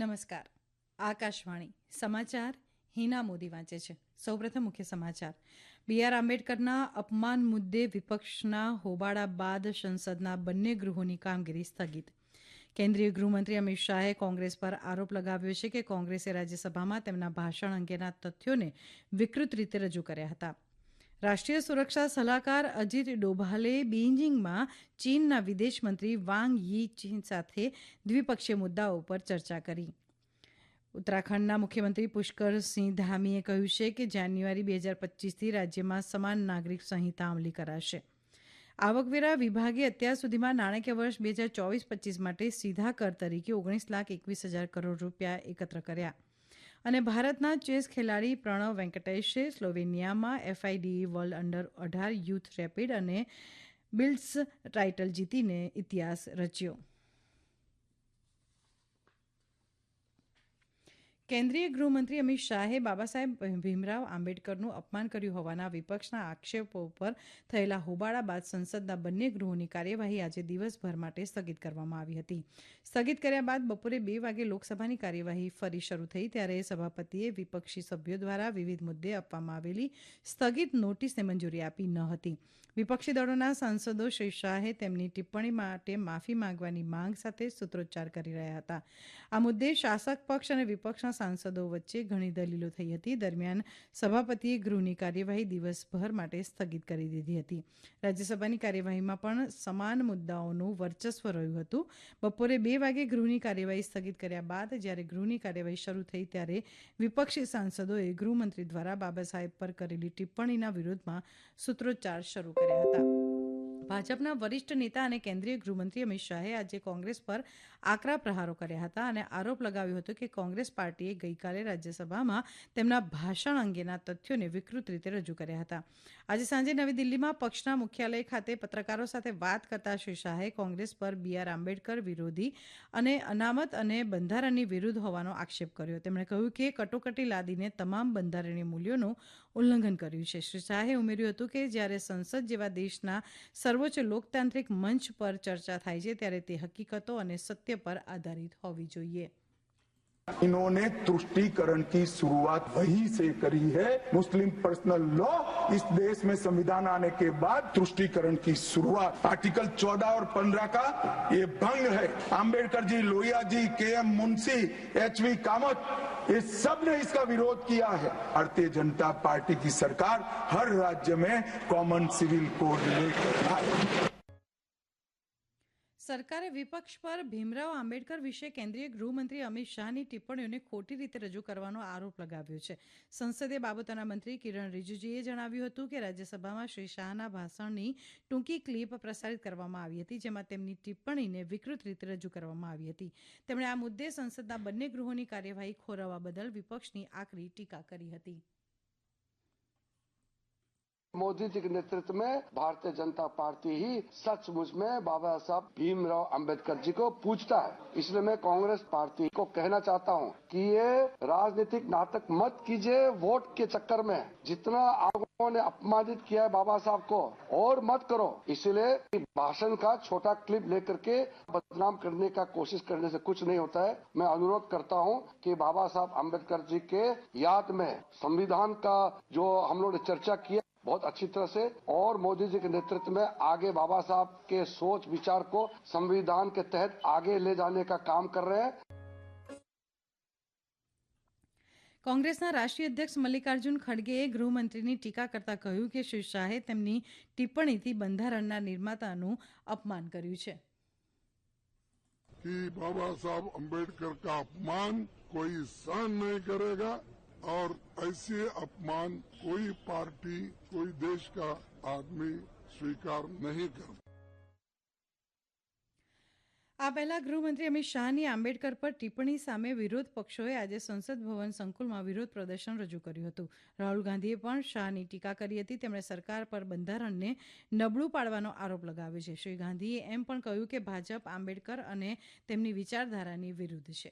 નમસ્કાર. આકાશવાણી સમાચાર હિના મોદી વાંચે છે. સૌપ્રથમ મુખ્ય સમાચાર. બી આર આંબેડકરના અપમાન મુદ્દે વિપક્ષના હોબાળા બાદ સંસદના બંને ગૃહોની કામગીરી સ્થગિત. કેન્દ્રીય ગૃહમંત્રી અમિત શાહે કોંગ્રેસ પર આરોપ લગાવ્યો છે કે કોંગ્રેસે રાજ્યસભામાં તેમના ભાષણ અંગેના તથ્યોને વિકૃત રીતે રજૂ કર્યા હતા. રાષ્ટ્રીય સુરક્ષા સલાહકાર અજીત ડોભાલે બીજિંગમાં ચીનના વિદેશમંત્રી વાંગ યી ચીન સાથે દ્વિપક્ષીય મુદ્દાઓ પર ચર્ચા કરી. ઉત્તરાખંડના મુખ્યમંત્રી પુષ્કરસિંહ ધામીએ કહ્યું છે કે જાન્યુઆરી બે હજાર પચીસથી રાજ્યમાં સમાન નાગરિક સંહિતા અમલી કરાશે. આવકવેરા વિભાગે અત્યાર સુધીમાં નાણાકીય વર્ષ બે હજાર ચોવીસ પચીસ માટે સીધા કર તરીકે ઓગણીસ લાખ એકવીસ હજાર કરોડ રૂપિયા એકત્ર કર્યા. અને ભારતના ચેસ ખેલાડી પ્રણવ વેંકટેશે સ્લોવેનિયામાં એફઆઈડીઈ વર્લ્ડ અંડર અઢાર યુથ રેપિડ અને બિલ્ડ્સ ટાઇટલ જીતીને ઇતિહાસ રચ્યો. કેન્દ્રીય ગૃહમંત્રી અમિત શાહે બાબા સાહેબ ભીમરાવ આંબેડકરનું અપમાન કર્યું હોવાના વિપક્ષના આક્ષેપો પર થયેલા હોબાળા બાદ સંસદના બંને ગૃહોની કાર્યવાહી આજે દિવસભર માટે સ્થગિત કરવામાં આવી હતી. સ્થગિત કર્યા બાદ બપોરે બે વાગે લોકસભાની કાર્યવાહી ફરી શરૂ થઈ ત્યારે સભાપતિએ વિપક્ષી સભ્યો દ્વારા વિવિધ મુદ્દે આપવામાં આવેલી સ્થગિત નોટિસને મંજૂરી આપી ન હતી. વિપક્ષી દળોના સાંસદો શ્રી શાહે તેમની ટિપ્પણી માટે માફી માંગવાની માંગ સાથે સૂત્રોચ્ચાર કરી રહ્યા હતા. આ મુદ્દે શાસક પક્ષ અને વિપક્ષના સાંસદો વચ્ચે ઘણી દલીલો થઈ હતી. દરમિયાન સભાપતિએ ગૃહની કાર્યવાહી દિવસભર માટે સ્થગિત કરી દીધી હતી. રાજ્યસભાની કાર્યવાહીમાં પણ સમાન મુદ્દાઓનું વર્ચસ્વ રહ્યું હતું. બપોરે બે વાગે ગૃહની કાર્યવાહી સ્થગિત કર્યા બાદ જ્યારે ગૃહની કાર્યવાહી શરૂ થઈ ત્યારે વિપક્ષી સાંસદોએ ગૃહમંત્રી દ્વારા બાબા સાહેબ પર કરેલી ટિપ્પણીના વિરોધમાં સૂત્રોચ્ચાર શરૂ કર્યા હતા. ભાજપના વરિષ્ઠ નેતા અને કેન્દ્રીય ગૃહમંત્રી અમિત શાહે આજે કોંગ્રેસ પર આકરા પ્રહારો કર્યા હતા અને આરોપ લગાવ્યો હતો કે કોંગ્રેસ પાર્ટીએ ગઈકાલે રાજ્યસભામાં તેમના ભાષણ અંગેના તથ્યોને વિકૃત રીતે રજૂ કર્યા હતા. આજે સાંજે નવી દિલ્હીમાં પક્ષના મુખ્યાલય ખાતે પત્રકારો સાથે વાત કરતા શ્રી શાહે કોંગ્રેસ પર બી આર આંબેડકર વિરોધી અને અનામત અને બંધારણની વિરુદ્ધ હોવાનો આક્ષેપ કર્યો. તેમણે કહ્યું કે કટોકટી લાદીને તમામ બંધારણીય મૂલ્યોનું ઉલ્લંઘન કર્યું છે. શ્રી શાહે ઉમેર્યું હતું કે જ્યારે સંસદ જેવા દેશના સર્વોચ્ચ લોકતાંત્રિક મંચ પર ચર્ચા થાય છે, ત્યારે તે હકીકતો અને સત્ય પર આધારિત હોવી જોઈએ. इन्होंने तुष्टीकरण की शुरुआत वहीं से करी है। मुस्लिम पर्सनल लॉ इस देश में संविधान आने के बाद तुष्टीकरण की शुरुआत। आर्टिकल 14 और 15 का ये भंग है। Ambedkar ji, Lohia ji, K M Munshi, H V Kamath, ये सबने इसका विरोध किया है। भारतीय जनता पार्टी की सरकार हर राज्य में कॉमन सिविल कोड लेकर સરકારે વિપક્ષ પર ભીમરાવ આંબેડકર વિશે કેન્દ્રીય ગૃહમંત્રી અમિત શાહની ટિપ્પણીઓને ખોટી રીતે રજૂ કરવાનો આરોપ લગાવ્યો છે. સંસદીય બાબતોના મંત્રી કિરણ રિજિજુએ જણાવ્યું હતું કે રાજ્યસભામાં શ્રી શાહના ભાષણની ટૂંકી ક્લિપ પ્રસારિત કરવામાં આવી હતી, જેમાં તેમની ટિપ્પણીને વિકૃત રીતે રજૂ કરવામાં આવી હતી. તેમણે આ મુદ્દે સંસદના બંને ગૃહોની કાર્યવાહી ખોરવવા બદલ વિપક્ષની આકરી ટીકા કરી હતી. मोदी जी के नेतृत्व में भारतीय जनता पार्टी ही सचमुच में बाबा साहब भीमराव अंबेडकर जी को पूछता है। इसलिए मैं कांग्रेस पार्टी को कहना चाहता हूँ कि ये राजनीतिक नाटक मत कीजिए, वोट के चक्कर में। जितना आप ने अपमानित किया है बाबा साहब को, और मत करो। इसलिए भाषण का छोटा क्लिप लेकर के बदनाम करने का कोशिश करने से कुछ नहीं होता है। मैं अनुरोध करता हूँ कि बाबा साहब अंबेडकर जी के याद में संविधान का जो हम लोग ने चर्चा किया बहुत अच्छी तरह से और मोदी जी के नेतृत्व में आगे बाबा साहब के सोच विचार को संविधान के तहत आगे ले जाने का काम कर रहे हैं કોંગ્રેસના રાષ્ટ્રીય અધ્યક્ષ મલ્લિકાર્જુન ખડગેએ ગૃહમંત્રીની ટીકા કરતા કહ્યું કે શ્રી શાહે તેમની ટિપ્પણીથી બંધારણના નિર્માતાનું અપમાન કર્યું છે कि बाबा साहब अंबेडकर का अपमान कोई सहन नहीं करेगा और ऐसे अपमान कोई पार्टी कोई देश का आदमी स्वीकार नहीं करता આ પહેલા ગૃહમંત્રી અમિત શાહની આંબેડકર પર ટિપ્પણી સામે વિરોધ પક્ષોએ આજે સંસદ ભવન સંકુલમાં વિરોધ પ્રદર્શન રજૂ કર્યું હતું રાહુલ ગાંધીએ પણ શાહની ટીકા કરી હતી તેમણે સરકાર પર બંધારણને નબળું પાડવાનો આરોપ લગાવ્યો છે શ્રી ગાંધીએ એમ પણ કહ્યું કે ભાજપ આંબેડકર અને તેમની વિચારધારાની વિરુદ્ધ છે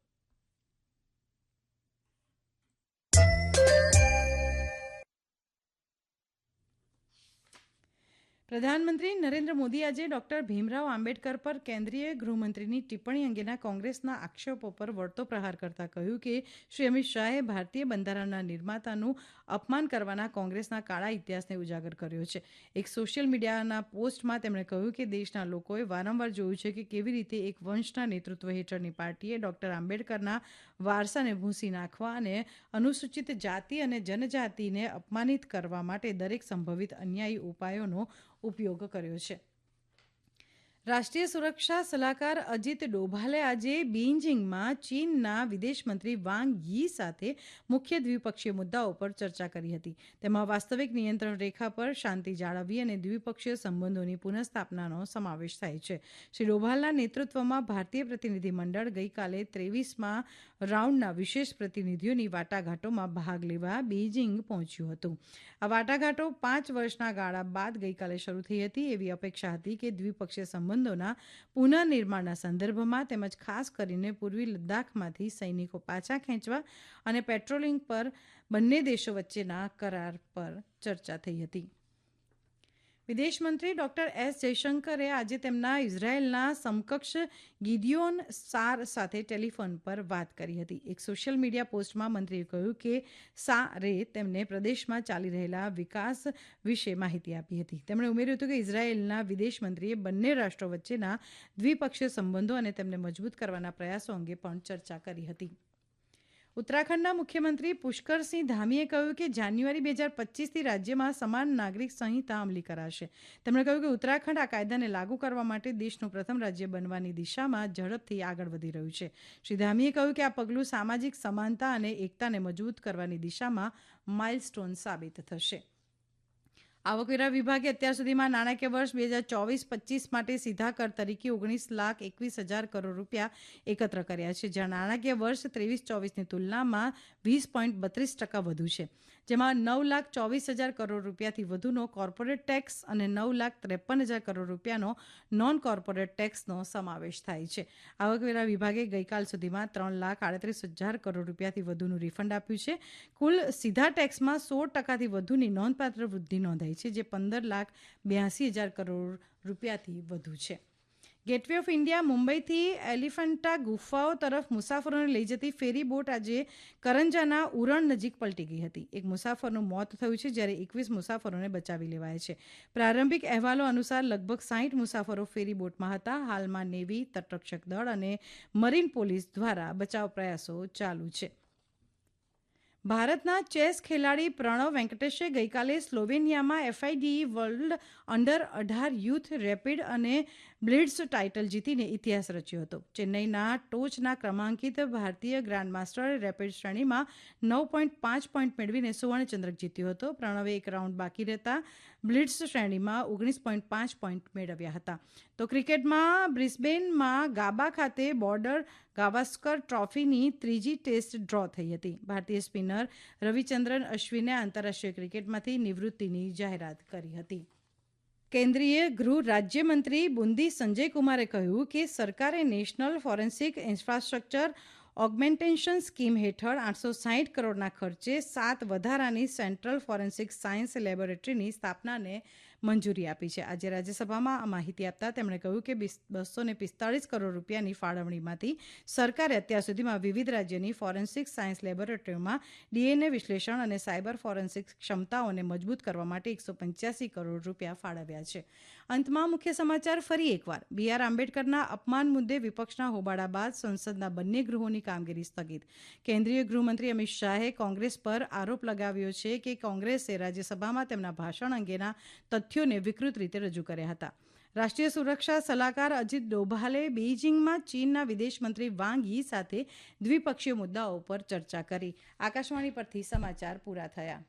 પ્રધાનમંત્રી નરેન્દ્ર મોદી આજે ડોક્ટર ભીમરાવ આંબેડકર પર કેન્દ્રીય ગૃહમંત્રીની ટિપ્પણી અંગેના કોંગ્રેસના આક્ષેપો પર વળતો પ્રહાર કરતા કહ્યું કે શ્રી અમિત શાહે ભારતીય બંધારણના નિર્માતાનું અપમાન કરવાના કોંગ્રેસના કાળા ઇતિહાસને ઉજાગર કર્યો છે. એક સોશિયલ મીડિયાના પોસ્ટમાં તેમણે કહ્યું કે દેશના લોકોએ વારંવાર જોયું છે કે કેવી રીતે એક વંશના નેતૃત્વ હેઠળની પાર્ટીએ ડોક્ટર આંબેડકરના વારસાને ભૂંસી નાખવા અને અનુસૂચિત જાતિ અને જનજાતિને અપમાનિત કરવા માટે દરેક સંભવિત અન્યાયી ઉપાયોનો ઉપયોગ કર્યો છે. રાષ્ટ્રીય સુરક્ષા સલાહકાર અજીત ડોભાલે આજે બીજિંગમાં ચીનના વિદેશમંત્રી વાંગ યી સાથે મુખ્ય દ્વિપક્ષીય મુદ્દાઓ પર ચર્ચા કરી હતી. તેમાં વાસ્તવિક નિયંત્રણ રેખા પર શાંતિ જાળવવી અને દ્વિપક્ષીય સંબંધોની પુનઃસ્થાપનાનો સમાવેશ થાય છે. શ્રી ડોભાલના નેતૃત્વમાં ભારતીય પ્રતિનિધિમંડળ ગઈકાલે ત્રેવીસમાં રાઉન્ડના વિશેષ પ્રતિનિધિઓની વાટાઘાટોમાં ભાગ લેવા બીજિંગ પહોંચ્યું હતું. આ વાટાઘાટો પાંચ વર્ષના ગાળા બાદ ગઈકાલે શરૂ થઈ હતી એવી અપેક્ષા હતી કે દ્વિપક્ષીય સંબંધોના પુનઃનિર્માણના સંદર્ભમાં તેમજ ખાસ કરીને પૂર્વી લદ્દાખમાંથી સૈનિકો પાછા ખેંચવા અને પેટ્રોલિંગ પર બંને દેશો વચ્ચેના કરાર પર ચર્ચા થઈ હતી. વિદેશમંત્રી ડોક્ટર એસ જયશંકરે આજે તેમના ઇઝરાયેલના સમકક્ષ ગિડિયોન સાર સાથે ટેલિફોન પર વાત કરી હતી. એક સોશિયલ મીડિયા પોસ્ટમાં મંત્રીએ કહ્યું કે સારે તેમને પ્રદેશમાં ચાલી રહેલા વિકાસ વિશે માહિતી આપી હતી. તેમણે ઉમેર્યું હતું કે ઇઝરાયેલના વિદેશમંત્રીએ બંને રાષ્ટ્રો વચ્ચેના દ્વિપક્ષીય સંબંધો અને તેમને મજબૂત કરવાના પ્રયાસો અંગે પણ ચર્ચા કરી હતી. ઉત્તરાખંડના મુખ્યમંત્રી પુષ્કરસિંહ ધામીએ કહ્યું કે જાન્યુઆરી બે હજાર પચીસથી રાજ્યમાં સમાન નાગરિક સંહિતા અમલી કરાશે. તેમણે કહ્યું કે ઉત્તરાખંડ આ કાયદાને લાગુ કરવા માટે દેશનું પ્રથમ રાજ્ય બનવાની દિશામાં ઝડપથી આગળ વધી રહ્યું છે. શ્રી ધામીએ કહ્યું કે આ પગલું સામાજિક સમાનતા અને એકતાને મજબૂત કરવાની દિશામાં માઇલસ્ટોન સાબિત થશે. આવકવેરા વિભાગે અત્યાર સુધીમાં નાણાકીય વર્ષ બે હજાર ચોવીસ પચીસ માટે સીધા કર તરીકે ઓગણીસ લાખ એકવીસ હજાર કરોડ રૂપિયા એકત્ર કર્યા છે, જ્યાં નાણાકીય વર્ષ ત્રેવીસ ચોવીસની તુલનામાં વીસ પોઈન્ટ બત્રીસ ટકા વધુ છે. જેમાં નવ લાખ ચોવીસ હજાર કરોડ રૂપિયાથી વધુનો કોર્પોરેટ ટેક્સ અને નવ લાખ ત્રેપન હજાર કરોડ રૂપિયાનો નોન કોર્પોરેટ ટેક્સનો સમાવેશ થાય છે. આવકવેરા વિભાગે ગઈકાલ સુધીમાં ત્રણ લાખ આડત્રીસ હજાર કરોડ રૂપિયાથી વધુનું રિફંડ આપ્યું છે. કુલ સીધા ટેક્સમાં સોળ ટકાથી વધુની નોંધપાત્ર વૃદ્ધિ નોંધાઈ છે, જે પંદર લાખ બ્યાસી હજાર કરોડ રૂપિયાથી વધુ છે. ગેટવે ઓફ ઇન્ડિયા મુંબઈથી એલિફન્ટા ગુફાઓ તરફ મુસાફરોને લઈ જતી ફેરી બોટ આજે કરંજાના ઉરણ નજીક પલટી ગઈ હતી. એક મુસાફરનું મોત થયું છે, જ્યારે એકવીસ મુસાફરોને બચાવી લેવાયા છે. પ્રારંભિક અહેવાલો અનુસાર લગભગ સાહીઠ મુસાફરો ફેરી બોટમાં હતા. હાલમાં નેવી, તટરક્ષક દળ અને મરીન પોલીસ દ્વારા બચાવ પ્રયાસો ચાલુ છે. ભારતના ચેસ ખેલાડી પ્રણવ વેંકટેશે ગઈકાલે સ્લોવેનિયામાં એફઆઈડીઈ વર્લ્ડ અંડર અઢાર યુથ રેપિડ અને બ્લિડ્સ ટાઇટલ જીતીને ઇતિહાસ રચ્યો હતો. ચેન્નઈના ટોચના ક્રમાંકિત ભારતીય ગ્રાન્ડમાસ્ટર રેપિડ શ્રેણીમાં નવ પોઈન્ટ પાંચ પોઈન્ટ મેળવીને સુવર્ણચંદ્રક જીત્યો હતો. પ્રણવે એક રાઉન્ડ બાકી રહેતા બ્લિડ્સ શ્રેણીમાં ઓગણીસ પોઈન્ટ પાંચ પોઈન્ટ મેળવ્યા હતા. તો ક્રિકેટમાં બ્રિસ્બેનમાં ગાબા ખાતે બોર્ડર ગાવાસ્કર ટ્રોફીની ત્રીજી ટેસ્ટ ડ્રો થઈ હતી. ભારતીય સ્પિનર રવિચંદ્રન અશ્વિને આંતરરાષ્ટ્રીય ક્રિકેટમાંથી નિવૃત્તિની જાહેરાત કરી હતી. કેન્દ્રીય ગૃહ રાજ્યમંત્રી બુંદી સંજય કુમારે કહ્યું કે સરકારે national forensic infrastructure augmentation scheme હેઠળ આઠસો સાહીઠ કરોડના ખર્ચે સાત વધારાની સેન્ટ્રલ ફોરેન્સિક સાયન્સ લેબોરેટરીની સ્થાપનાને મંજૂરી આપી છે. આજે રાજ્યસભામાં આ માહિતી આપતા તેમણે કહ્યું કે બસો પિસ્તાળીસ કરોડ રૂપિયાની ફાળવણીમાંથી સરકારે અત્યાર સુધીમાં વિવિધ રાજ્યની ફોરેન્સિક સાયન્સ લેબોરેટરીઓમાં ડીએનએ વિશ્લેષણ અને સાયબર ફોરેન્સિક ક્ષમતાઓને મજબૂત કરવા માટે એકસો પંચ્યાસી કરોડ રૂપિયા ફાળવ્યા છે. અંતમાં મુખ્ય સમાચાર ફરી એકવાર. બી આર આંબેડકરના અપમાન મુદ્દે વિપક્ષના હોબાળા બાદ સંસદના બંને ગૃહોની કામગીરી સ્થગિત. કેન્દ્રીય ગૃહમંત્રી અમિત શાહે કોંગ્રેસ પર આરોપ લગાવ્યો છે કે કોંગ્રેસે રાજ્યસભામાં તેમના ભાષણ અંગેના તથ્યોને વિકૃત રીતે રજૂ કર્યા હતા. રાષ્ટ્રીય સુરક્ષા સલાહકાર અજીત ડોભાલે બેઇજિંગમાં ચીનના વિદેશમંત્રી વાંગ યી સાથે દ્વિપક્ષીય મુદ્દાઓ પર ચર્ચા કરી. આકાશવાણી પરથી સમાચાર પૂરા થયા.